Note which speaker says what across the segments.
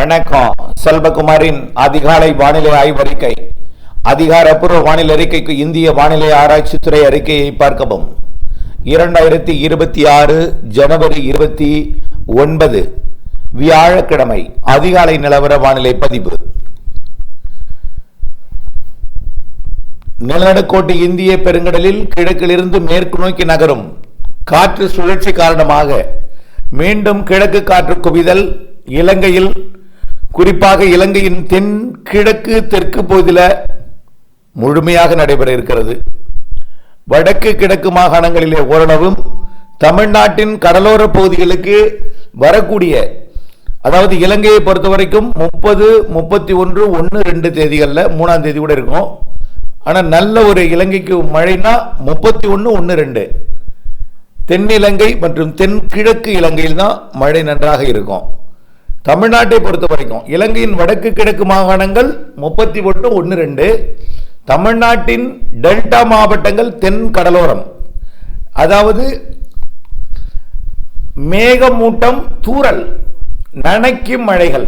Speaker 1: வணக்கம். செல்வகுமாரின் அதிகாலை வானிலை ஆய்வறிக்கை. அதிகாரப்பூர்வ வானிலை அறிக்கைக்கு இந்திய வானிலை ஆராய்ச்சித்துறை அறிக்கையை பார்க்கவும். இரண்டாயிரத்தி இருபத்தி ஆறு ஜனவரி இருபத்தி ஒன்பது வியாழக்கிழமை அதிகாலை நிலவர வானிலை பதிவு. நிலநடுக்கோட்டு இந்திய பெருங்கடலில் கிழக்கிலிருந்து மேற்கு நோக்கி நகரும். காற்று சுழற்சி காரணமாக மீண்டும் கிழக்கு காற்று குவிதல். இலங்கையில் குறிப்பாக இலங்கையின் தென் கிழக்கு தெற்கு பகுதியில் முழுமையாக நடைபெற இருக்கிறது. வடக்கு கிழக்கு மாகாணங்களிலே ஓரளவும் தமிழ்நாட்டின் கடலோர பகுதிகளுக்கு வரக்கூடிய அதாவது இலங்கையை பொறுத்த வரைக்கும் முப்பது முப்பத்தி ஒன்று ஒன்று ரெண்டு தேதிகளில் மூணாம் தேதி கூட இருக்கும். ஆனால் நல்ல ஒரு இலங்கைக்கு மழைனா முப்பத்தி ஒன்று ஒன்று ரெண்டு. தென்னிலங்கை மற்றும் தென்கிழக்கு இலங்கையில் தான் மழை நன்றாக இருக்கும். தமிழ்நாட்டை பொறுத்த வரைக்கும் இலங்கையின் வடக்கு கிழக்கு மாகாணங்கள் முப்பத்தி ஒன்று ஒன்று ரெண்டு தமிழ்நாட்டின் டெல்டா மாவட்டங்கள் தென் கடலோரம். அதாவது மேகமூட்டம் தூரல் நனைக்கும் மழைகள்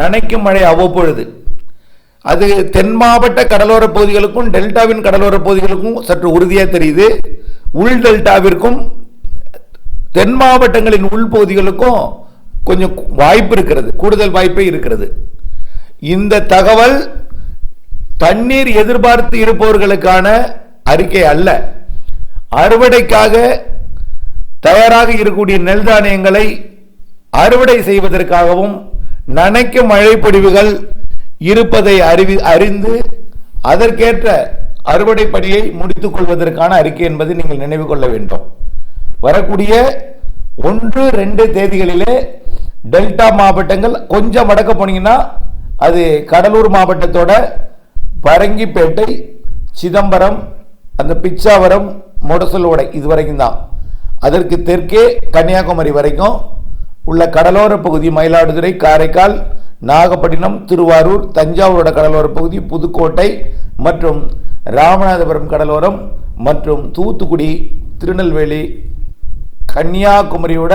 Speaker 1: நனைக்கும் மழை அவ்வப்பொழுது. அது தென் மாவட்ட கடலோர பகுதிகளுக்கும் டெல்டாவின் கடலோர பகுதிகளுக்கும் சற்று உறுதியாக தெரியுது. உள் டெல்டாவிற்கும் தென் மாவட்டங்களின் உள்பகுதிகளுக்கும் கொஞ்சம் வாய்ப்பு இருக்கிறது கூடுதல் வாய்ப்பே இருக்கிறது. இந்த தகவல் தண்ணீர் எதிர்பார்த்து இருப்பவர்களுக்கான அறிக்கை அல்ல. அறுவடைக்காக தயாராக இருக்கக்கூடிய நெல் தானியங்களை அறுவடை செய்வதற்காகவும் நனைக்கும் மழைப்பொழிவுகள் இருப்பதை அறிவி அறிந்து அதற்கேற்ற அறுவடை பணியை முடித்துக் கொள்வதற்கான அறிக்கை என்பதை நீங்கள் நினைவு கொள்ள வேண்டும். வரக்கூடிய ஒன்று ரெண்டு தேதிகளிலே டெல்டா மாவட்டங்கள் கொஞ்சம் வடக்க போனீங்கன்னா அது கடலூர் மாவட்டத்தோட பரங்கிப்பேட்டை சிதம்பரம் அந்த பிச்சாவரம் முடசலோடை இது வரைக்கும் தான். அதற்கு தெற்கே கன்னியாகுமரி வரைக்கும் உள்ள கடலோர பகுதி மயிலாடுதுறை காரைக்கால் நாகப்பட்டினம் திருவாரூர் தஞ்சாவூரோட கடலோர பகுதி புதுக்கோட்டை மற்றும் ராமநாதபுரம் கடலோரம் மற்றும் தூத்துக்குடி திருநெல்வேலி கன்னியாகுமரியோட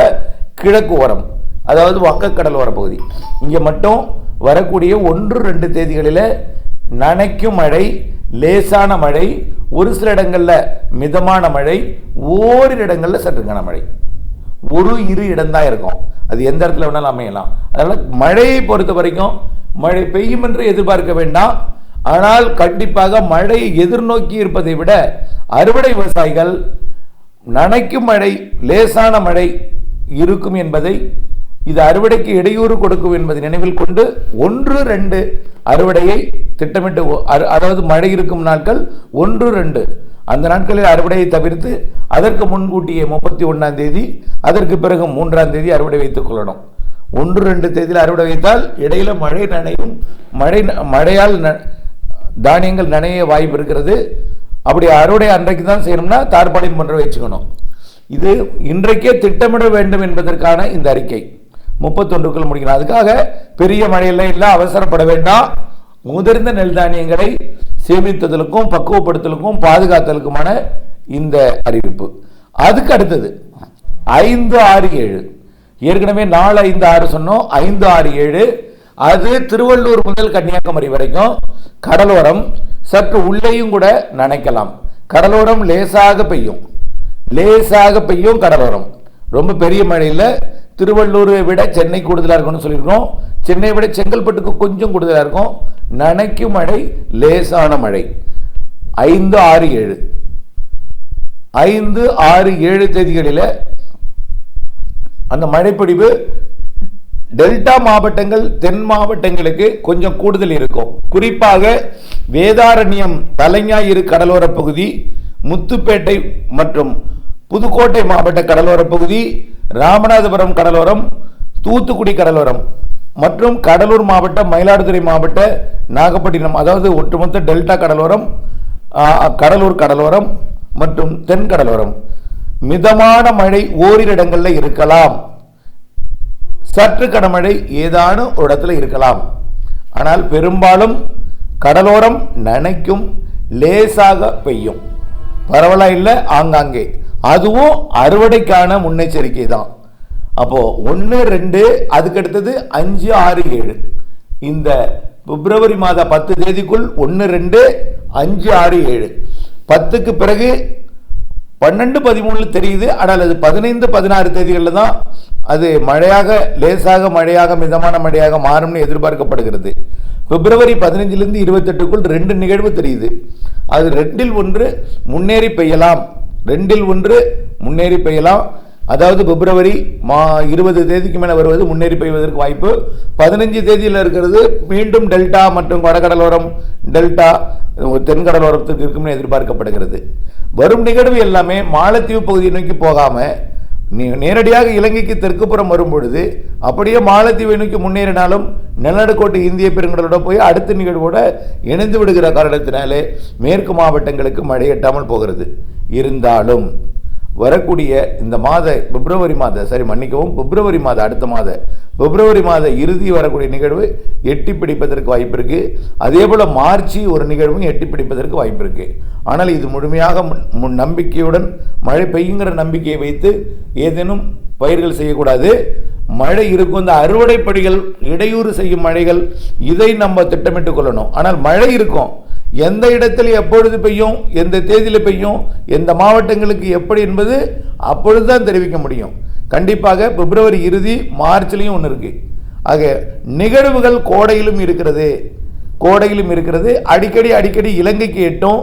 Speaker 1: கிழக்கு ஓரம். அதாவது வங்கக்கடலோர பகுதி இங்கே மட்டும் வரக்கூடிய ஒன்று ரெண்டு தேதிகளில் நனைக்கும் மழை லேசான மழை ஒரு சில இடங்களில் மிதமான மழை ஓரிரு இடங்களில் சற்று கனமழை ஒரு இரு இடம்தான் இருக்கும். அது எந்த இடத்துல வேணாலும் அமையலாம். அதனால் மழையை பொறுத்த வரைக்கும் மழை பெய்யும் என்று எதிர்பார்க்க வேண்டாம். ஆனால் கண்டிப்பாக மழையை எதிர்நோக்கி இருப்பதை விட அறுவடை விவசாயிகள் நனைக்கும் மழை லேசான மழை இருக்கும் என்பதை இது அறுவடைக்கு இடையூறு கொடுக்கும் என்பதை நினைவில் கொண்டு ஒன்று ரெண்டு அறுவடையை திட்டமிட்டு அறு- அதாவது மழை இருக்கும் நாட்கள் ஒன்று ரெண்டு. அந்த நாட்களில் அறுவடையை தவிர்த்து அதற்கு முன்கூட்டியே முப்பத்தி ஒன்றாம் தேதி அதற்கு பிறகு மூன்றாம் தேதி அறுவடை வைத்துக் கொள்ளணும். ஒன்று ரெண்டு தேதியில் அறுவடை வைத்தால் இடையில மழை நனையும் மழை ந- மழையால் ந- தானியங்கள் நனைய வாய்ப்பு இருக்கிறது. அப்படி அறுவடை அன்றைக்கு தான் செய்யணும்னா தார்பாலின் போன்ற வச்சுக்கணும். இது இன்றைக்கே திட்டமிட வேண்டும் என்பதற்கான இந்த அறிக்கை. முப்பத்தொன்றுக்குள் முடிக்கணும். அதுக்காக பெரிய மழையெல்லாம் இல்லை அவசரப்பட வேண்டாம். முதிர்ந்த நெல் தானியங்களை சேமித்ததற்கும் பக்குவப்படுத்தலுக்கும் பாதுகாத்தலுக்குமான இந்த அறிவிப்பு. அதுக்கு அடுத்தது ஐந்து ஆறு ஏழு. ஏற்கனவே நாலு ஐந்து ஆறு சொன்னோம். ஐந்து ஆறு ஏழு. அது திருவள்ளூர் முதல் கன்னியாகுமரி வரைக்கும் கடலோரம் சற்று உள்ளேயும் கூட நனைக்கலாம். கடலோரம் லேசாக பெய்யும். லேசாக பெய்யும் கடலோரம். ரொம்ப பெரிய மழையில் திருவள்ளூரை விட சென்னை கூடுதலாக இருக்கும்னு சொல்லியிருக்கோம் சென்னையை விட செங்கல்பட்டுக்கு கொஞ்சம் கூடுதலாக இருக்கும். நனைக்கும் மழை லேசான மழை. ஐந்து ஆறு ஏழு. ஐந்து ஆறு ஏழு தேதிகளில் அந்த மழைப்பொழிவு டெல்டா மாவட்டங்கள் தென் மாவட்டங்களுக்கு கொஞ்சம் கூடுதல் இருக்கும். குறிப்பாக வேதாரண்யம் தலைஞாயிறு கடலோர பகுதி முத்துப்பேட்டை மற்றும் புதுக்கோட்டை மாவட்ட கடலோர பகுதி ராமநாதபுரம் கடலோரம் தூத்துக்குடி கடலோரம் மற்றும் கடலூர் மாவட்டம் மயிலாடுதுறை மாவட்ட நாகப்பட்டினம் அதாவது ஒட்டுமொத்த டெல்டா கடலோரம் கடலூர் கடலோரம் மற்றும் தென் கடலோரம். மிதமான மழை ஓரிரு இடங்களில் இருக்கலாம். சற்று கடமழை ஏதானும் ஒரு இடத்துல இருக்கலாம். ஆனால் பெரும்பாலும் கடலோரம் நனைக்கும் லேசாக பெய்யும். பரவலாக இல்லை ஆங்காங்கே. அதுவும் அறுவடைக்கான முன்னெச்சரிக்கை தான் அப்போது ஒன்று ரெண்டு அதுக்கு அடுத்தது அஞ்சு ஆறு ஏழு. இந்த பிப்ரவரி மாத பத்து தேதிக்குள் ஒன்று ரெண்டு அஞ்சு ஆறு ஏழு. பத்துக்கு பிறகு பன்னெண்டு பதிமூணு தெரியுது. ஆனால் அது பதினைந்து பதினாறு தேதிகளில் தான் அது மழையாக லேசாக மழையாக மிதமான மழையாக மாறும்னு எதிர்பார்க்கப்படுகிறது. பிப்ரவரி பதினஞ்சிலிருந்து இருபத்தெட்டுக்குள் ரெண்டு நிகழ்வு தெரியுது. அது ரெண்டில் ஒன்று முன்னேறி பெய்யலாம். ரெண்டில் ஒன்று முன்னேறி பெய்யலாம். அதாவது பிப்ரவரி மா இருபது தேதிக்கு மேலே வருவது முன்னேறி பெய்வதற்கு வாய்ப்பு. பதினஞ்சு தேதியில் இருக்கிறது மீண்டும் டெல்டா மற்றும் வடகடலோரம் டெல்டா தென்கடலோரத்துக்கு இருக்கும்னு எதிர்பார்க்கப்படுகிறது. வரும் நிகழ்வு எல்லாமே மாலத்தீவு பகுதியை நோக்கி போகாமல் நேரடியாக இலங்கைக்கு தெற்குப்புறம் வரும்பொழுது அப்படியே மாலத்தீவை நோக்கி முன்னேறினாலும் நிலநடுக்கோட்டு இந்திய பெருங்கடலோட போய் அடுத்த நிகழ்வோட இணைந்து விடுகிற காரணத்தினாலே மேற்கு மாவட்டங்களுக்கு மழை எட்டாமல் போகிறது. இருந்தாலும் வரக்கூடிய இந்த மாத பிப்ரவரி மாத சரி மன்னிக்கவும் பிப்ரவரி மாத அடுத்த மாத பிப்ரவரி மாத இறுதி வரக்கூடிய நிகழ்வு எட்டி பிடிப்பதற்கு வாய்ப்பு இருக்கு. அதே போல மார்ச் ஒரு நிகழ்வும் எட்டி பிடிப்பதற்கு வாய்ப்பு இருக்கு. ஆனால் இது முழுமையாக முன்- முன் நம்பிக்கையுடன் மழை பெய்யுங்கிற நம்பிக்கையை வைத்து ஏதேனும் பயிர்கள் செய்யக்கூடாது. மழை இருக்கும் இந்த அறுவடை பணிகள் இடையூறு செய்யும் மழைகள் இதை நம்ம திட்டமிட்டு கொள்ளணும். ஆனால் மழை இருக்கும். எந்த இடத்தில் எப்பொழுது பெய்யும் எந்த தேதியில் பெய்யும் எந்த மாவட்டங்களுக்கு எப்படி என்பது அப்பொழுது தான் தெரிவிக்க முடியும். கண்டிப்பாக பிப்ரவரி இறுதி மார்ச்லேயும் ஒன்று இருக்கு. ஆக நிகழ்வுகள் கோடையிலும் இருக்கிறது. கோடையிலும் இருக்கிறது. அடிக்கடி அடிக்கடி இலங்கைக்கு எட்டும்.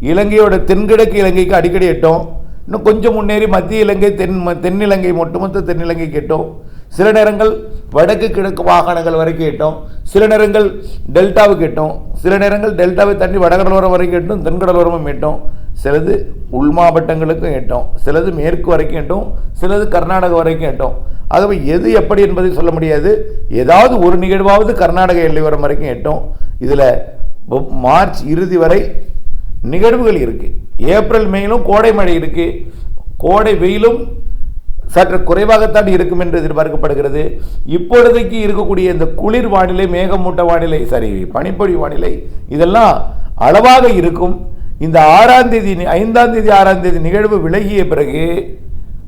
Speaker 1: இலங்கையோட தென்கிழக்கு இலங்கைக்கு அடிக்கடி எட்டும். இன்னும் கொஞ்சம் முன்னேறி மத்திய இலங்கை தென் தென்னிலங்கை ஒட்டுமொத்த தென்னிலங்கைக்கு எட்டும். சில நேரங்கள் வடக்கு கிழக்கு வாகனங்கள் வரைக்கும் எட்டும் சில நேரங்கள் டெல்டாவுக்கு எட்டும் சில நேரங்கள் டெல்டாவை தண்ணி வடகடலோரம் வரைக்கும் எட்டும் தென்கடலோரமும் எட்டும் சிலது உள் மாவட்டங்களுக்கும் எட்டும் சிலது மேற்கு வரைக்கும் எட்டும் சிலது கர்நாடகா வரைக்கும் எட்டும் ஆகவே எது எப்படி என்பதை சொல்ல முடியாது. ஏதாவது ஒரு நிகழ்வாவது கர்நாடக எல்லையோரம் வரைக்கும் எட்டும் இதில் மார்ச் இறுதி வரை நிகழ்வுகள் இருக்குது ஏப்ரல் மேலும் கோடை மழை இருக்குது கோடை வெயிலும் சற்று குறைவாகத்தான் இருக்கும் என்று எதிர்பார்க்கப்படுகிறது. இப்பொழுதைக்கு இருக்கக்கூடிய இந்த குளிர் வானிலை மேகமூட்ட வானிலை சரி பனிப்பொழி வானிலை இதெல்லாம் அளவாக இருக்கும். இந்த ஆறாம் தேதி ஐந்தாம் தேதி ஆறாம் தேதி நிகழ்வு விலகிய பிறகு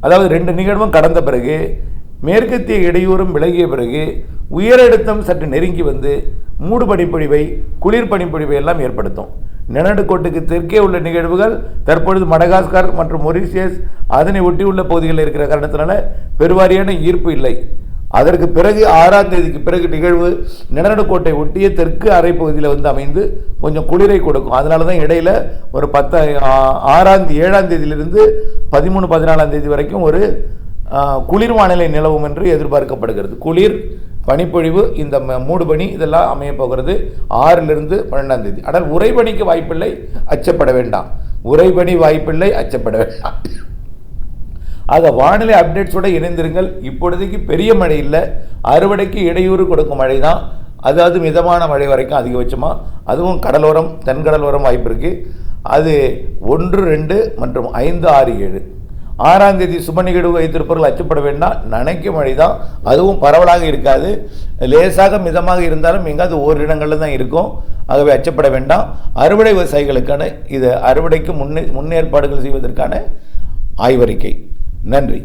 Speaker 1: அதாவது ரெண்டு நிகழ்வும் கடந்த பிறகு மேற்கத்திய இடையூறும் விலகிய பிறகு உயரழுத்தம் சற்று நெருங்கி வந்து மூடு பனிப்பொழிவை குளிர் பனிப்பொழிவை எல்லாம் ஏற்படுத்தும். நிலநடுக்கோட்டுக்கு தெற்கே உள்ள நிகழ்வுகள் தற்பொழுது மடகாஸ்கர் மற்றும் மொரிஷியஸ் அதனை ஒட்டியுள்ள பகுதிகளில் இருக்கிற காரணத்தினால பெருவாரியான ஈர்ப்பு இல்லை. அதற்கு பிறகு ஆறாம் தேதிக்கு பிறகு நிகழ்வு நிலநடுக்கோட்டை ஒட்டிய தெற்கு அரை பகுதியில் வந்து அமைந்து கொஞ்சம் குளிரை கொடுக்கும். அதனால தான் இடையில ஒரு பத்து ஆறாம் ஏழாம் தேதியிலிருந்து பதிமூணு பதினாலாம் தேதி வரைக்கும் ஒரு குளிர் வானிலை நிலவும் என்று எதிர்பார்க்கப்படுகிறது. குளிர் பனிப்பொழிவு இந்த ம- மூடுபனி இதெல்லாம் அமைய போகிறது ஆறிலிருந்து பன்னெண்டாம் தேதி. ஆனால் உறைபனிக்கு வாய்ப்பில்லை அச்சப்பட வேண்டாம். உறைபனி வாய்ப்பில்லை அச்சப்பட வேண்டாம். ஆக வானிலை அப்டேட்ஸோட இணைந்திருங்கள். இப்பொழுதைக்கு பெரிய மழை இல்லை. அறுவடைக்கு இடையூறு கொடுக்கும் மழை தான். அதாவது மிதமான மழை வரைக்கும் அதிகபட்சமாக அதுவும் கடலோரம் தென்கடலோரம் வாய்ப்பு இருக்குது அது ஒன்று ரெண்டு மற்றும் ஐந்து ஆறு ஏழு. ஆறாம் தேதி சுப நிகழ்வு வைத்திருப்பவர்கள் அச்சப்பட வேண்டாம். நினைக்கும் மழை தான் அதுவும் பரவலாக இருக்காது. லேசாக மிதமாக இருந்தாலும் எங்காவது ஓரிடங்களில் தான் இருக்கும். ஆகவே அச்சப்பட வேண்டாம். அறுவடை விவசாயிகளுக்கான இது அறுவடைக்கு முன்னே முன்னேற்பாடுகள் செய்வதற்கான ஆய்வறிக்கை. நன்றி.